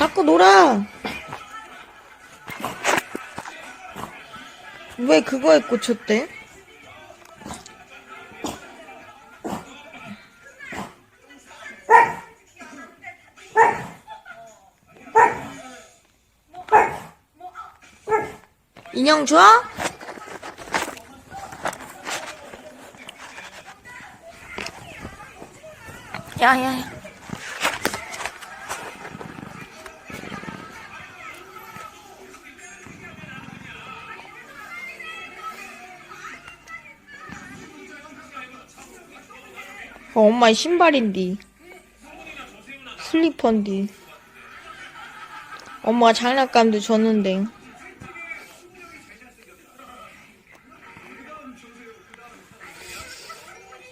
갖고 놀아. 왜 그거에 꽂혔대? 인형 줘? 야야야. 어, 엄마의 신발인디. 슬리퍼인디. 엄마가 장난감도 줬는데.